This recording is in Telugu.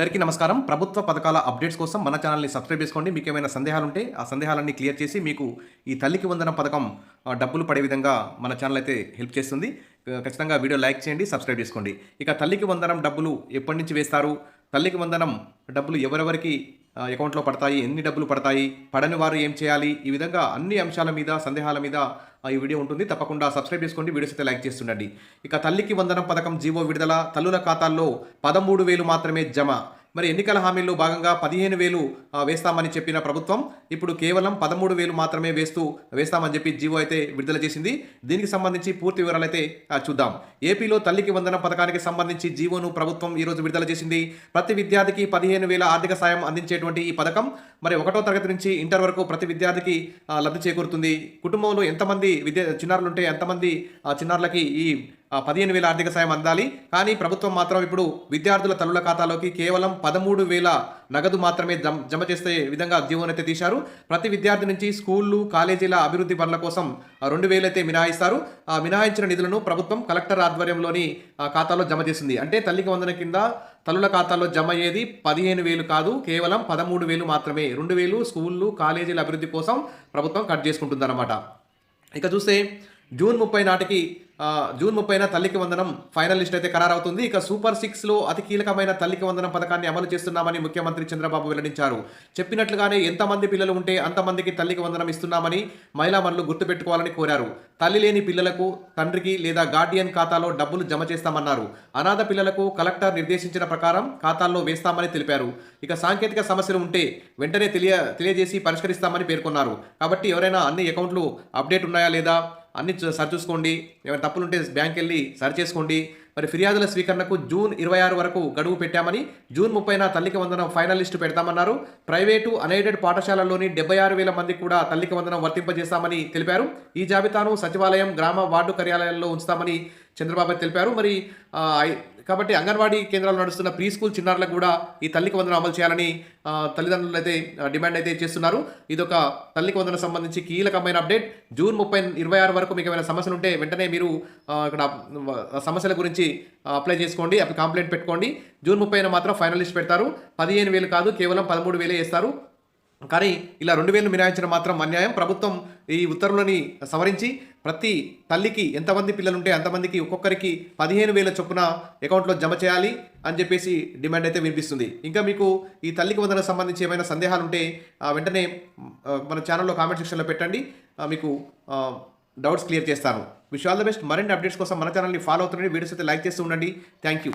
అందరికీ నమస్కారం. ప్రభుత్వ పథకాల అప్డేట్స్ కోసం మన ఛానల్ని సబ్స్క్రైబ్ చేసుకోండి. మీకు ఏమైనా సందేహాలు ఉంటే ఆ సందేహాలన్నీ క్లియర్ చేసి మీకు ఈ తల్లికి వందన పథకం డబ్బులు పడే విధంగా మన ఛానల్ అయితే హెల్ప్ చేస్తుంది. ఖచ్చితంగా వీడియో లైక్ చేయండి సబ్స్క్రైబ్ చేసుకోండి. ఇక తల్లికి వందనం డబ్బులు ఎప్పటి నుంచి వేస్తారు? తల్లికి వందనం డబ్బులు ఎవరెవరికి అకౌంట్లో పడతాయి ఎన్ని డబ్బులు పడతాయి పడని వారు ఏం చేయాలి? ఈ విధంగా అన్ని అంశాల మీద సందేహాల మీద ఈ వీడియో ఉంటుంది. తప్పకుండా సబ్స్క్రైబ్ చేసుకోండి వీడియోస్ అయితే లైక్ చేస్తుండండి. ఇక తల్లికి వందనం పథకం జీవో విడుదల తల్లుల ఖాతాల్లో పదమూడు వేలు మాత్రమే జమ. మరి ఎన్నికల హామీల్లో భాగంగా పదిహేను వేలు వేస్తామని చెప్పిన ప్రభుత్వం ఇప్పుడు కేవలం పదమూడు వేలు మాత్రమే వేస్తూ వేస్తామని చెప్పి జీవో అయితే విడుదల చేసింది. దీనికి సంబంధించి పూర్తి వివరాలు అయితే చూద్దాం. ఏపీలో తల్లికి వందనం పథకానికి సంబంధించి జీవోను ప్రభుత్వం ఈరోజు విడుదల చేసింది. ప్రతి విద్యార్థికి పదిహేను వేల ఆర్థిక సాయం అందించేటువంటి ఈ పథకం మరి ఒకటో తరగతి నుంచి ఇంటర్ వరకు ప్రతి విద్యార్థికి లబ్ధి చేకూరుతుంది. కుటుంబంలో ఎంతమంది విద్య చిన్నారులు ఉంటే ఎంతమంది చిన్నారులకి ఈ పదిహేను వేల ఆర్థిక సాయం అందాలి. కానీ ప్రభుత్వం మాత్రం ఇప్పుడు విద్యార్థుల తల్లుల ఖాతాలోకి కేవలం పదమూడు వేల నగదు మాత్రమే జమ జమ చేసే విధంగా జీవోని తీశారు. ప్రతి విద్యార్థి నుంచి స్కూళ్ళు కాలేజీల అభివృద్ధి పనుల కోసం రెండు వేలైతే మినహాయిస్తారు. ఆ మినహాయించిన నిధులను ప్రభుత్వం కలెక్టర్ ఆధ్వర్యంలోని ఖాతాలో జమ చేసింది. అంటే తల్లికి వందన కింద తల్లుల ఖాతాలో జమ అయ్యేది పదిహేను వేలు కాదు కేవలం పదమూడు వేలు మాత్రమే. రెండు వేలు స్కూళ్ళు కాలేజీల అభివృద్ధి కోసం ప్రభుత్వం కట్ చేసుకుంటుందన్నమాట. ఇక చూస్తే జూన్ ముప్పై నాటికి జూన్ ముప్పైన తల్లికి వందనం ఫైనల్ లిస్ట్ అయితే ఖరారవుతుంది. ఇక సూపర్ సిక్స్లో అతి కీలకమైన తల్లికి వందనం పథకాన్ని అమలు చేస్తున్నామని ముఖ్యమంత్రి చంద్రబాబు వెల్లడించారు. చెప్పినట్లుగానే ఎంతమంది పిల్లలు ఉంటే అంతమందికి తల్లికి వందనం ఇస్తున్నామని మహిళా మనులు గుర్తుపెట్టుకోవాలని కోరారు. తల్లి లేని పిల్లలకు తండ్రికి లేదా గార్డియన్ ఖాతాలో డబ్బులు జమ చేస్తామన్నారు. అనాథ పిల్లలకు కలెక్టర్ నిర్దేశించిన ప్రకారం ఖాతాల్లో వేస్తామని తెలిపారు. ఇక సాంకేతిక సమస్యలు ఉంటే వెంటనే తెలియ తెలియజేసి పరిష్కరిస్తామని పేర్కొన్నారు. కాబట్టి ఎవరైనా అన్ని అకౌంట్లు అప్డేట్ ఉన్నాయా లేదా? అన్ని చూ- ఏమైనా తప్పులుంటే బ్యాంక్ వెళ్ళి సరిచేసుకోండి మరి ఫిర్యాదుల స్వీకరణకు జూన్ ఇరవై ఆరు వరకు గడువు పెట్టామని జూన్ ముప్పైన తల్లికి వందనం ఫైనల్ లిస్టు పెడతామన్నారు. ప్రైవేటు అన్ఎయిడెడ్ పాఠశాలల్లోని డెబ్బై ఆరు వేల మందికి కూడా తల్లికి వందనం వర్తింపజేస్తామని తెలిపారు. ఈ జాబితాను సచివాలయం గ్రామ వార్డు కార్యాలయాల్లో ఉంచుతామని చంద్రబాబు తెలిపారు. మరి కాబట్టి అంగన్వాడీ కేంద్రాలు నడుస్తున్న ప్రీ స్కూల్ చిన్నారులకు కూడా ఈ తల్లికి వందనం అమలు చేయాలని తల్లిదండ్రులు అయితే డిమాండ్ అయితే చేస్తున్నారు. ఇదొక తల్లికి వందనం సంబంధించి కీలకమైన అప్డేట్. జూన్ ముప్పై ఇరవై ఆరు వరకు మీకు ఏమైనా సమస్యలు ఉంటే వెంటనే మీరు ఇక్కడ సమస్యల గురించి అప్లై చేసుకోండి. అప్పుడు కంప్లైంట్ పెట్టుకోండి. జూన్ ముప్పై మాత్రం ఫైనల్ లిస్ట్ పెడతారు. పదిహేను వేలు కాదు కేవలం పదమూడు వేలే వేస్తారు. కానీ ఇలా రెండు వేలు మినహాయించిన మాత్రం అన్యాయం. ప్రభుత్వం ఈ ఉత్తర్వులని సవరించి ప్రతి తల్లికి ఎంతమంది పిల్లలుంటే అంతమందికి ఒక్కొక్కరికి పదిహేను వేల చొప్పున అకౌంట్లో జమ చేయాలి అని చెప్పేసి డిమాండ్ అయితే వినిపిస్తుంది. ఇంకా మీకు ఈ తల్లికి వందన సంబంధించి ఏమైనా సందేహాలు ఉంటే వెంటనే మన ఛానల్లో కామెంట్ సెక్షన్లో పెట్టండి. మీకు డౌట్స్ క్లియర్ చేస్తాను. Wish all the best. మరిన్ని అప్డేట్స్ కోసం మన ఛానల్ని ఫాలో అవుతుండండి. వీడియోస్ అయితే లైక్ చేస్తూ ఉండండి. Thank you.